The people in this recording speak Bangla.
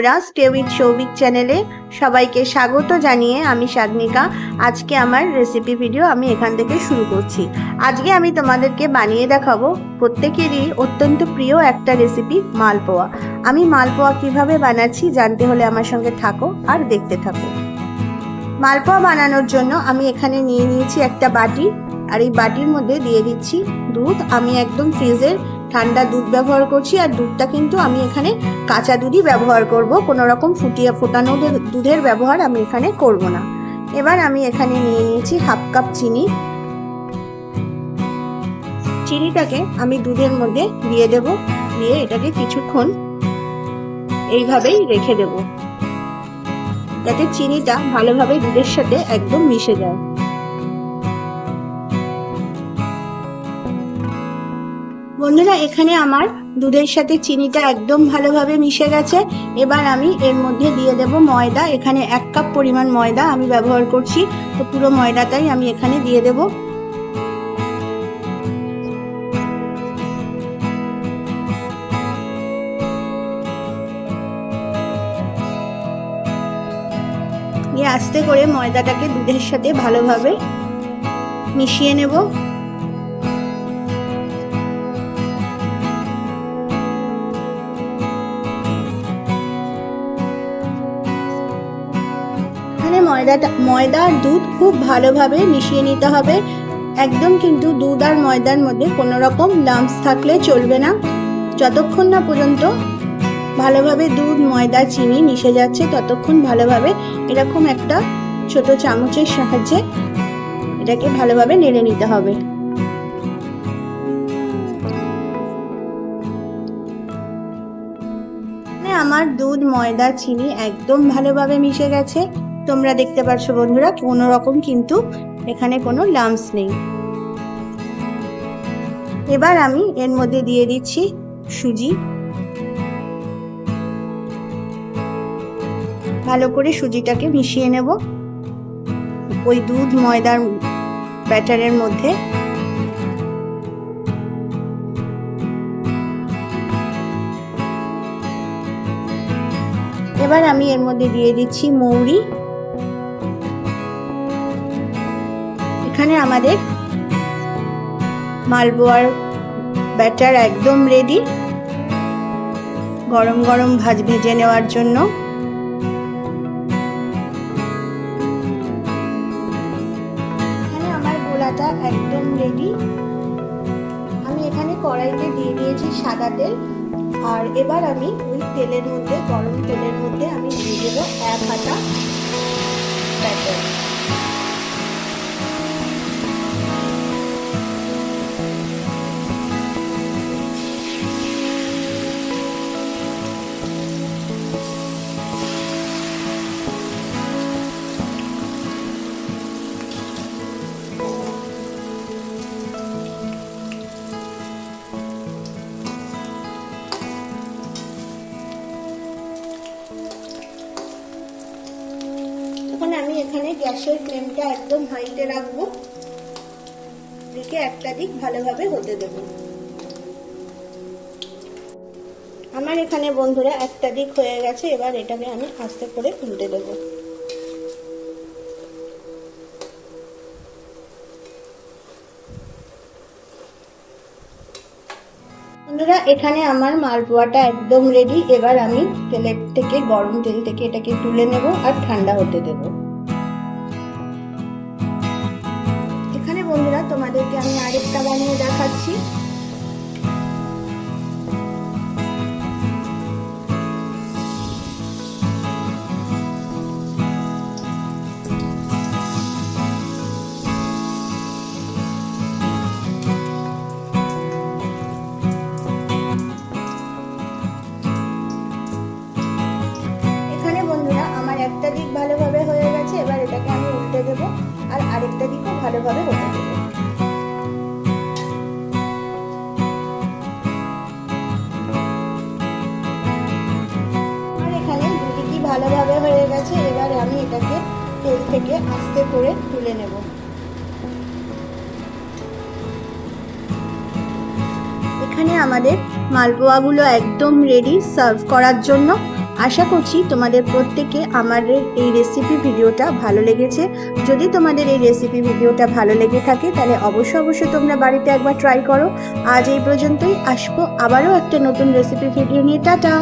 বন্ধুরা স্টে উইথ সৌভিক চ্যানেলে সবাইকে স্বাগত জানিয়ে আমি সাগনিকা। আজকে আমার রেসিপি ভিডিও আমি এখান থেকে শুরু করছি। আজকে আমি তোমাদেরকে বানিয়ে দেখাবো প্রত্যেকেরই অত্যন্ত প্রিয় একটা রেসিপি মালপোয়া। আমি মালপোয়া কীভাবে বানাচ্ছি জানতে হলে আমার সঙ্গে থাকো আর দেখতে থাকো। মালপোয়া বানানোর জন্য আমি এখানে নিয়ে নিয়েছি একটা বাটি। আর এই বাটির মধ্যে দিয়ে দিচ্ছি দুধ। আমি একদম ফ্রিজের ঠান্ডা দুধ ব্যবহার করছি আর দুধটা কিন্তু আমি এখানে কাঁচা দুধই ব্যবহার করব। কোনো রকম ফুটিয়ে ফোটানো দুধের ব্যবহার আমি এখানে করব না। এবার আমি এখানে নিয়ে নিয়েছি হাফ কাপ চিনি। চিনিটাকে আমি দুধের মধ্যে দিয়ে দেব। দিয়ে এটাকে কিছুক্ষণ এইভাবেই রেখে দেব। যাতে চিনিটা ভালোভাবে দুধের সাথে একদম মিশে যায়। বন্ধুরা, এখানে আমার দুধের সাথে চিনিটা একদম ভালোভাবে মিশে গেছে। এবার আমি এর মধ্যে দিয়ে দেব ময়দা। এখানে এক কাপ পরিমাণ ময়দা আমি ব্যবহার করছি। তো পুরো ময়দাটাই আমি এখানে দিয়ে দেব। আস্তে করে ময়দাটাকে দুধের সাথে ভালোভাবে মিশিয়ে নেব। ময়দাটা, ময়দা আর দুধ খুব ভালোভাবে মিশিয়ে নিতে হবে। একদম কিন্তু দুধ আর ময়দার মধ্যে কোনো রকম লাম্পস থাকলে চলবে না। যতক্ষণ না পর্যন্ত ভালোভাবে দুধ, ময়দা, চিনি মিশে যাচ্ছে, ততক্ষণ ভালোভাবে এরকম একটা ছোট চামচের সাহায্যে এটাকে ভালোভাবে নেড়ে নিতে হবে। আমার দুধ, ময়দা, চিনি একদম ভালোভাবে মিশে গেছে। তোমরা দেখতে পাচ্ছ বন্ধুরা, কোনো রকম কিন্তু এখানে কোনো লাম্পস নেই। এবার আমি এর মধ্যে দিয়ে দিচ্ছি সুজি। ভালো করে সুজিটাকে মিশিয়ে নেব। ওই দুধ ময়দার ব্যাটারের মধ্যে। এবার আমি এর মধ্যে দিয়ে দিচ্ছি মৌরি। এখানে আমাদের মালবোয়ার ব্যাটার একদম রেডি গরম গরম ভাজ ভেজে নেওয়ার জন্য। এখানে আমার গোলাটা একদম রেডি আমি এখানে কড়াইতে দিয়ে দিয়েছি সাদা তেল। আর এবার আমি ওই তেলের মধ্যে, গরম তেলের মধ্যে আমি দিয়ে দেবো এক হাতা ব্যাটার। এখানে গ্যাসের ফ্লেমটা একদম হাইতে রাখব। দিকে একটা দিক ভালোভাবে হতে দেব। আমার এখানে বন্ধুরা একটা দিক হয়ে গেছে, এবার এটাকে আমি আস্তে করে উল্টে দেব। বন্ধুরা, এখানে আমার মালপোয়াটা একদম রেডি এবার আমি তেলের থেকে, গরম তেল থেকে এটাকে তুলে নেব আর ঠান্ডা হতে দেব। আরেকটা বানিয়ে দেখাচ্ছি। একটা দিক ভালোভাবে হয়ে গেছে, এবার এটাকে আমি উল্টে দেবো, আর আরেকটা দিকও ভালোভাবে হতে ভালোভাবে হয়ে গেছে, এবার আমি এটাকে তেল থেকে আস্তে করে তুলে নেব। এখানে আমাদের মালপোয়াগুলো একদম রেডি সার্ভ করার জন্য। আশা করছি তোমাদের প্রত্যেকে আমার এই রেসিপি ভিডিওটা ভালো লেগেছে। যদি তোমাদের এই রেসিপি ভিডিওটা ভালো লেগে থাকে, তাহলে অবশ্যই অবশ্যই তোমরা বাড়িতে একবার ট্রাই করো। আজ এই পর্যন্তই, আসব আবারও একটা নতুন রেসিপি ভিডিও নিয়ে। টাটা!